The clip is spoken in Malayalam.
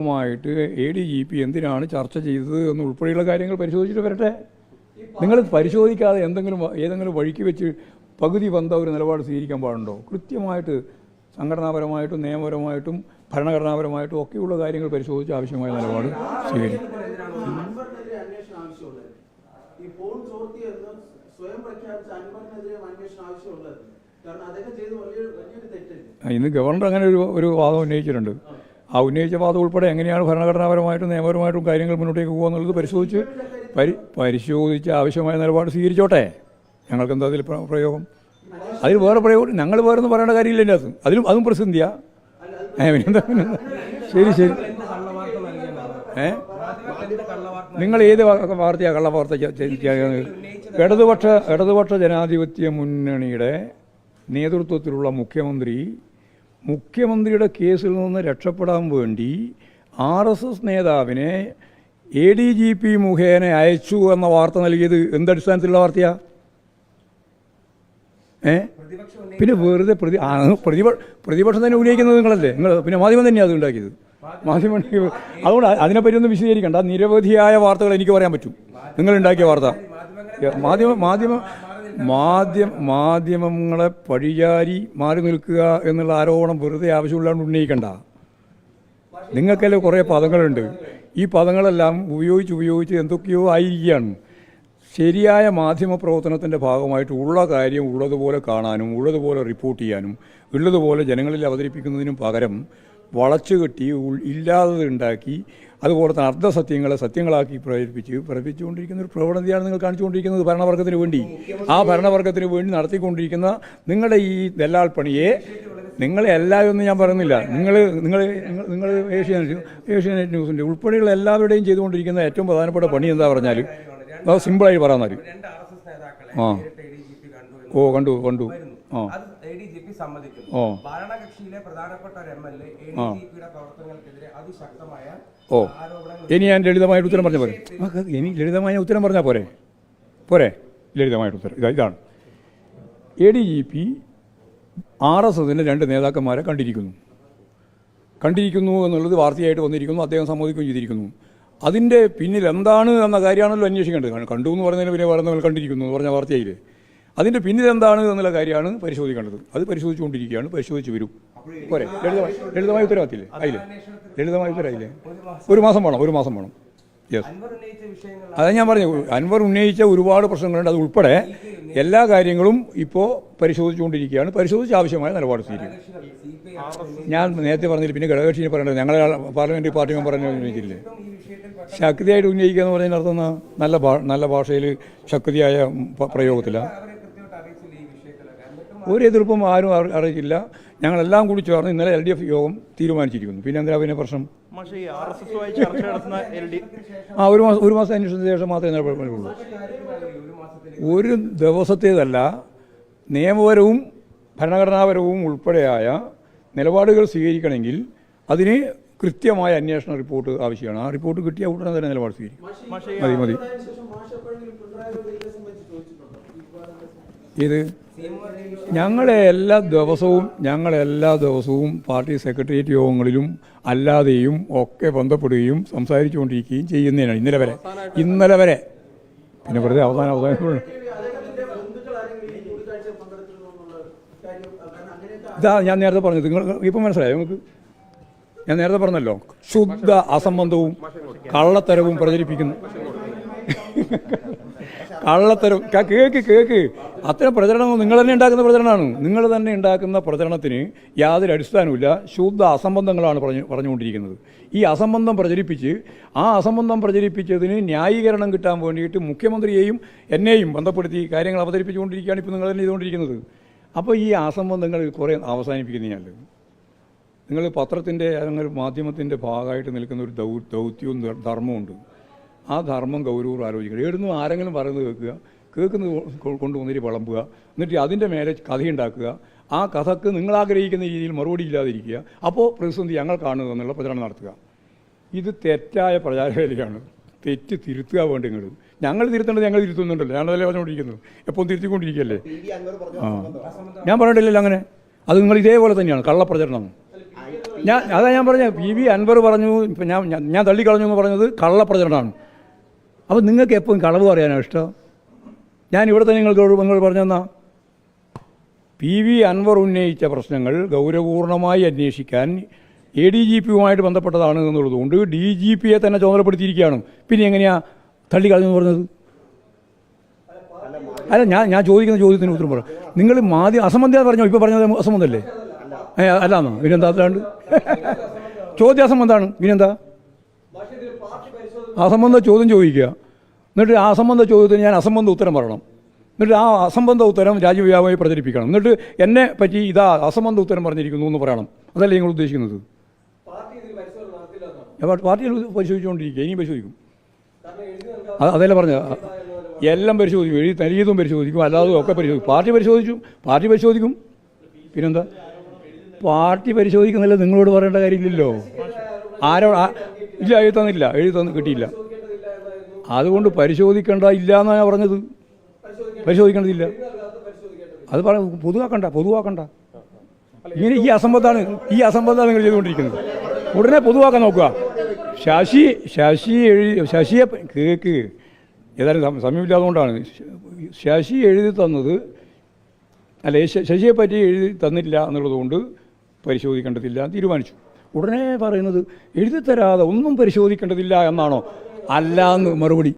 ുമായിട്ട് എ ഡി ജി പി എന്തിനാണ് ചർച്ച ചെയ്തത് എന്ന് ഉൾപ്പെടെയുള്ള കാര്യങ്ങൾ പരിശോധിച്ചിട്ട് വരട്ടെ? നിങ്ങൾ പരിശോധിക്കാതെ എന്തെങ്കിലും ഏതെങ്കിലും വഴിക്ക് വെച്ച് പകുതി വന്ന ഒരു നിലപാട് സ്വീകരിക്കാൻ പാടുണ്ടോ? കൃത്യമായിട്ട് സംഘടനാപരമായിട്ടും നിയമപരമായിട്ടും ഭരണഘടനാപരമായിട്ടും ഒക്കെയുള്ള കാര്യങ്ങൾ പരിശോധിച്ച് ആവശ്യമായ നിലപാട് സ്വീകരിക്കും. ഇന്ന് ഗവർണർ അങ്ങനെ ഒരു ഒരു വാദം ഉന്നയിച്ചിട്ടുണ്ട്. ആ ഉന്നയിച്ച വാദം ഉൾപ്പെടെ എങ്ങനെയാണ് ഭരണഘടനാപരമായിട്ടും നിയമപരമായിട്ടും കാര്യങ്ങൾ മുന്നോട്ടേക്ക് പോകുക എന്നുള്ളത് പരിശോധിച്ച് പരി പരിശോധിച്ച് ആവശ്യമായ നിലപാട് സ്വീകരിച്ചോട്ടെ. ഞങ്ങൾക്ക് എന്താ അതിൽ പ്രയോഗം? അതിൽ വേറെ പ്രയോഗം ഞങ്ങൾ വേറെ ഒന്നും പറയേണ്ട കാര്യമില്ല അകത്ത് അതിലും അതും പ്രസിദ്ധിയാ? ശരി ശരി. ഏ? നിങ്ങൾ ഏത് വാർത്തയാണ് വാർത്തയാ കള്ള വാർത്ത ഇടതുപക്ഷ ഇടതുപക്ഷ ജനാധിപത്യ മുന്നണിയുടെ നേതൃത്വത്തിലുള്ള മുഖ്യമന്ത്രി മുഖ്യമന്ത്രിയുടെ കേസിൽ നിന്ന് രക്ഷപ്പെടാൻ വേണ്ടി ആർ എസ് എസ് നേതാവിനെ എ ഡി ജി പി മുഖേന അയച്ചു എന്ന വാർത്ത നൽകിയത് എന്തടിസ്ഥാനത്തിലുള്ള വാർത്തയാ? ഏ? പിന്നെ വെറുതെ പ്രതി പ്രതിപക്ഷ പ്രതിപ പ്രതിപക്ഷം തന്നെ ഉന്നയിക്കുന്നത് നിങ്ങളല്ലേ? നിങ്ങൾ പിന്നെ മാധ്യമം തന്നെയാണ് അത് ഉണ്ടാക്കിയത്. മാധ്യമം. അതുകൊണ്ട് അതിനെപ്പറ്റി ഒന്നും വിശദീകരിക്കേണ്ട. നിരവധിയായ വാർത്തകൾ എനിക്ക് പറയാൻ പറ്റും. നിങ്ങൾ ഉണ്ടാക്കിയ വാർത്ത. മാധ്യമ മാധ്യമ മാധ്യമ മാധ്യമങ്ങളെ പഴിചാരി മാറി നിൽക്കുക എന്നുള്ള ആരോപണം വെറുതെ ആവശ്യമില്ലാണ്ട് ഉന്നയിക്കണ്ട. നിങ്ങൾക്കല്ലേ കുറേ പദങ്ങളുണ്ട്. ഈ പദങ്ങളെല്ലാം ഉപയോഗിച്ച് ഉപയോഗിച്ച് എന്തൊക്കെയോ ആയിരിക്കുകയാണ്. ശരിയായ മാധ്യമ പ്രവർത്തനത്തിന്റെ ഭാഗമായിട്ട് ഉള്ള കാര്യം ഉള്ളതുപോലെ കാണാനും ഉള്ളതുപോലെ റിപ്പോർട്ട് ചെയ്യാനും ഉള്ളതുപോലെ ജനങ്ങളിൽ അവതരിപ്പിക്കുന്നതിനും പകരം വളച്ചു കെട്ടി ഇല്ലാത്തത് ഉണ്ടാക്കി അതുപോലെ തന്നെ അർദ്ധസത്യങ്ങളെ സത്യങ്ങളാക്കി പ്രേരിപ്പിച്ച് പ്രേരിപ്പിച്ചുകൊണ്ടിരിക്കുന്ന ഒരു പ്രവണതയാണ് നിങ്ങൾ കാണിച്ചുകൊണ്ടിരിക്കുന്നത് ഭരണവർഗത്തിന് വേണ്ടി. ആ ഭരണവർഗത്തിന് വേണ്ടി നടത്തിക്കൊണ്ടിരിക്കുന്ന നിങ്ങളുടെ ഈ ദല്ലാൽ പണിയെ നിങ്ങളെ എല്ലാവരും ഞാൻ പറയുന്നില്ല. നിങ്ങൾ നിങ്ങൾ നിങ്ങൾ ഏഷ്യാനെറ്റ് ഏഷ്യാനെറ്റ് ന്യൂസിന്റെ ഉൾപ്പെടെയുള്ള എല്ലാവരുടെയും ചെയ്തുകൊണ്ടിരിക്കുന്ന ഏറ്റവും പ്രധാനപ്പെട്ട പണി എന്താ പറഞ്ഞാൽ അത് സിമ്പിളായി പറയാൻ ആ. ഓ കണ്ടു കണ്ടു. അത് എ ഡി ജി പി സമ്മതിക്കുന്നു. ഭരണകക്ഷിയിലെ പ്രധാനപ്പെട്ട ഒരു M L A A D G പിയുടെ പ്രവർത്തനങ്ങൾക്കെതിരെ അതിശക്തമായ ഓ. ഇനി ഞാൻ ലളിതമായിട്ട് ഉത്തരം പറഞ്ഞാൽ പോരെ? ഇനി ലളിതമായ ഉത്തരം പറഞ്ഞാൽ പോരെ? പോരെ? ലളിതമായിട്ട് ഉത്തരം. ഇതാ ഇതാണ്. A D G P R S എസിന്റെ രണ്ട് നേതാക്കന്മാരെ കണ്ടിരിക്കുന്നു. കണ്ടിരിക്കുന്നു എന്നുള്ളത് വാർത്തയായിട്ട് വന്നിരിക്കുന്നു അദ്ദേഹം സമ്മതിക്കുകയും ചെയ്തിരിക്കുന്നു. അതിന്റെ പിന്നിൽ എന്താണ് എന്ന കാര്യമാണല്ലോ അന്വേഷിക്കേണ്ടത്. കണ്ടു എന്ന് പറഞ്ഞതിന് പിന്നെ പറയുന്നവർ കണ്ടിരിക്കുന്നു എന്ന് പറഞ്ഞ വാർത്തയായില്ലേ? അതിന്റെ പിന്നിൽ എന്താണ് എന്നുള്ള കാര്യമാണ് പരിശോധിക്കേണ്ടത്. അത് പരിശോധിച്ചുകൊണ്ടിരിക്കുകയാണ്. പരിശോധിച്ച് വരും. പോരെ. ലളിതമായി ലളിതമായ ഉത്തരവാദിത്തില്ലേ ആയില്ലേ? ലളിതമായ ഉത്തരവായില്ലേ ഒരു മാസം വേണം. ഒരു മാസം വേണം. യെസ് അതാ ഞാൻ പറഞ്ഞു അൻവർ ഉന്നയിച്ച ഒരുപാട് പ്രശ്നങ്ങളുണ്ട്. അത് ഉൾപ്പെടെ എല്ലാ കാര്യങ്ങളും ഇപ്പോൾ പരിശോധിച്ചുകൊണ്ടിരിക്കുകയാണ്. പരിശോധിച്ച് ആവശ്യമായ നിലപാട് സ്വീകരിക്കും ഞാൻ നേരത്തെ പറഞ്ഞില്ല പിന്നെ ഘടകകക്ഷിനെ പറയേണ്ടത് ഞങ്ങളെ പാർലമെന്ററി പാർട്ടി മെമ്പർ തന്നെ ഉന്നയിച്ചില്ലേ? ശക്തിയായിട്ട് ഉന്നയിക്കുക എന്ന് പറഞ്ഞതിനർത്ഥം നല്ല നല്ല ഭാഷയിൽ ശക്തിയായ പ്രയോഗത്തിലാണ് അവരെ കൃത്യമായിട്ട് അറിയിച്ചില്ല ഈ വിഷയത്തിലൊക്കെ എന്നിട്ടും ഒരു എതിർപ്പും ആരും അറി- അറിയിച്ചില്ല. ഞങ്ങളെല്ലാം കൂടി ചേർന്ന് ഇന്നലെ എൽ ഡി എഫ് യോഗം തീരുമാനിച്ചിരിക്കുന്നു. പിന്നെ എന്തിനാ പിന്നെ പ്രശ്നം? ആ ഒരു മാസം ഒരു മാസം അന്വേഷണത്തിന് ശേഷം മാത്രമേ നിലപാടുള്ളൂ ഒരു ദിവസത്തേതല്ല നിയമപരവും ഭരണഘടനാപരവും ഉൾപ്പെടെയായ നിലപാടുകൾ സ്വീകരിക്കണമെങ്കിൽ അതിന് കൃത്യമായ അന്വേഷണ റിപ്പോർട്ട് ആവശ്യമാണ്. ആ റിപ്പോർട്ട് കിട്ടിയ ഉടനെ തന്നെ നിലപാട് സ്വീകരിക്കും. മതി മതി. ഇത് ഞങ്ങളെ എല്ലാ ദിവസവും ഞങ്ങൾ എല്ലാ ദിവസവും പാർട്ടി സെക്രട്ടേറിയറ്റ് യോഗങ്ങളിലും അല്ലാതെയും ഒക്കെ ബന്ധപ്പെടുകയും സംസാരിച്ചുകൊണ്ടിരിക്കുകയും ചെയ്യുന്നതിനാണ് ഇന്നലെ വരെ. ഇന്നലെ വരെ. പിന്നെ വെറുതെ അവസാനം അവസാനം ഇതാ ഞാൻ നേരത്തെ പറഞ്ഞത്. നിങ്ങൾ ഇപ്പം മനസ്സിലായോ നിങ്ങൾക്ക്? ഞാൻ നേരത്തെ പറഞ്ഞല്ലോ. ശുദ്ധ അസംബന്ധവും കള്ളത്തരവും പ്രചരിപ്പിക്കുന്നു. കള്ളത്തരം. കേക്ക് കേക്ക്. അത്തരം പ്രചരണം നിങ്ങൾ തന്നെ ഉണ്ടാക്കുന്ന പ്രചരണമാണ്. നിങ്ങൾ തന്നെ ഉണ്ടാക്കുന്ന പ്രചരണത്തിന് യാതൊരു അടിസ്ഥാനവുമില്ല ശുദ്ധ അസംബന്ധങ്ങളാണ് പറഞ്ഞു പറഞ്ഞുകൊണ്ടിരിക്കുന്നത്. ഈ അസംബന്ധം പ്രചരിപ്പിച്ച് ആ അസംബന്ധം പ്രചരിപ്പിച്ചതിന് ന്യായീകരണം കിട്ടാൻ വേണ്ടിയിട്ട് മുഖ്യമന്ത്രിയെയും എന്നെയും ബന്ധപ്പെടുത്തി കാര്യങ്ങൾ അവതരിപ്പിച്ചുകൊണ്ടിരിക്കുകയാണ് ഇപ്പോൾ നിങ്ങൾ തന്നെ ചെയ്തുകൊണ്ടിരിക്കുന്നത്. അപ്പോൾ ഈ അസംബന്ധങ്ങൾ കുറേ അവസാനിപ്പിക്കുന്നതിനാൽ നിങ്ങൾ പത്രത്തിന്റെ അല്ലെങ്കിൽ മാധ്യമത്തിന്റെ ഭാഗമായിട്ട് നിൽക്കുന്ന ഒരു ദൗ ദൗത്യവും ധർമ്മമുണ്ട്. ആ ധർമ്മം ഗൗരവം ആലോചിക്കണം. എവിടുന്ന് ആരെങ്കിലും പറയുന്നത് കേൾക്കുക. കേൾക്കുന്നത് കൊണ്ടു കൊണ്ടുവന്നിട്ട് വിളമ്പുക. എന്നിട്ട് അതിന്റെ മേലെ കഥയുണ്ടാക്കുക ആ കഥക്ക് നിങ്ങൾ ആഗ്രഹിക്കുന്ന രീതിയിൽ മറുപടി ഇല്ലാതിരിക്കുക. അപ്പോൾ പ്രതിസന്ധി ഞങ്ങൾ കാണുക എന്നുള്ള പ്രചരണം നടത്തുക. ഇത് തെറ്റായ പ്രചാരവേലയാണ്. തെറ്റ് തിരുത്തുക വേണ്ടി നിങ്ങൾ. ഞങ്ങൾ തിരുത്തേണ്ടത് ഞങ്ങൾ തിരുത്തുന്നുണ്ടല്ലോ. ഞാനതല്ലേ പറഞ്ഞുകൊണ്ടിരിക്കുന്നത്. എപ്പോൾ തിരുത്തിക്കൊണ്ടിരിക്കുകയല്ലേ? ആ. ഞാൻ പറഞ്ഞിട്ടില്ലല്ലോ അങ്ങനെ. അത് നിങ്ങൾ ഇതേപോലെ തന്നെയാണ്. കള്ളപ്രചരണം. ഞാൻ അതാ ഞാൻ പറഞ്ഞ പി വി അൻവർ പറഞ്ഞു. ഞാൻ- ഞാൻ തള്ളിക്കളഞ്ഞു എന്ന് പറഞ്ഞത് കള്ളപ്രചരണമാണ്. അപ്പോൾ നിങ്ങൾക്ക് എപ്പോഴും കളവ് പറയാനോ ഇഷ്ടം? ഞാൻ ഇവിടെ തന്നെ നിങ്ങൾക്ക് നിങ്ങൾ പറഞ്ഞെന്നാ? പി വി അൻവർ ഉന്നയിച്ച പ്രശ്നങ്ങൾ ഗൗരവപൂർണമായി അന്വേഷിക്കാൻ എ ഡി ജി പിയുമായിട്ട് ബന്ധപ്പെട്ടതാണ് എന്നുള്ളതുകൊണ്ട് ഡി ജി പിയെ തന്നെ ചുമതലപ്പെടുത്തിയിരിക്കുകയാണ്. പിന്നെ എങ്ങനെയാ തള്ളിക്കളഞ്ഞെന്ന് പറഞ്ഞത്? അല്ല ഞാൻ ഞാൻ ചോദിക്കുന്ന ചോദ്യത്തിന് ഉത്തരം പറ. നിങ്ങൾ മാധ്യമ അസംബന്ധം പറഞ്ഞോ? ഇപ്പോൾ പറഞ്ഞത് അസംബന്ധമല്ലേ അല്ല പിന്നെന്താ അല്ലാണ്ട് ചോദ്യം അസംബന്ധമാണ് പിന്നെന്താ അസംബന്ധ ചോദ്യം ചോദിക്കുക. എന്നിട്ട് ആ അസംബന്ധ ചോദ്യത്തിന് ഞാൻ അസംബന്ധ ഉത്തരം പറയണം. എന്നിട്ട് ആ അസംബന്ധ ഉത്തരം രാജ്യവ്യാപകമായി പ്രചരിപ്പിക്കണം. എന്നിട്ട് എന്നെ പറ്റി ഇതാ അസംബന്ധ ഉത്തരം പറഞ്ഞിരിക്കുന്നു എന്ന് പറയണം. അതല്ലേ നിങ്ങൾ ഉദ്ദേശിക്കുന്നത്? പാർട്ടികൾ പരിശോധിച്ചുകൊണ്ടിരിക്കുക. ഇനിയും പരിശോധിക്കും. അതല്ല അതല്ലേ പറഞ്ഞ എല്ലാം പരിശോധിക്കും. എഴുതി നൽകിയതും പരിശോധിക്കും. അല്ലാതെ ഒക്കെ പരിശോധിക്കും. പാർട്ടി പരിശോധിച്ചു. പാർട്ടി പരിശോധിക്കും. പിന്നെന്താ? പാർട്ടി പരിശോധിക്കുന്നില്ല. നിങ്ങളോട് പറയേണ്ട കാര്യമില്ലല്ലോ. ആരോ ഇല്ല എഴുതി തന്നില്ല എഴുതി തന്ന് കിട്ടിയില്ല. അതുകൊണ്ട് പരിശോധിക്കേണ്ട ഇല്ല എന്നാണ് ഞാൻ പറഞ്ഞത്. പരിശോധിക്കേണ്ടതില്ല. അത് പറ പൊതുവാക്കണ്ട പൊതുവാക്കണ്ട. ഇങ്ങനെ ഈ അസംബന്ധമാണ് ഈ അസംബന്ധമാണ് നിങ്ങൾ ചെയ്തുകൊണ്ടിരിക്കുന്നത്. ഉടനെ പൊതുവാക്കാൻ നോക്കുക. ശശി ശശി എഴുതി ശശിയെ കേക്ക് ഏതായാലും സം- സമയമില്ലാത്തതുകൊണ്ടാണ് ശശി എഴുതി തന്നത് അല്ല ശശിയെ പറ്റി എഴുതി തന്നില്ല എന്നുള്ളതുകൊണ്ട് പരിശോധിക്കേണ്ടതില്ല തീരുമാനിച്ചു. ഉടനെ പറയുന്നത് എഴുതിത്തരാതെ ഒന്നും പരിശോധിക്കേണ്ടതില്ല എന്നാണോ? അല്ല എന്ന് മറുപടി.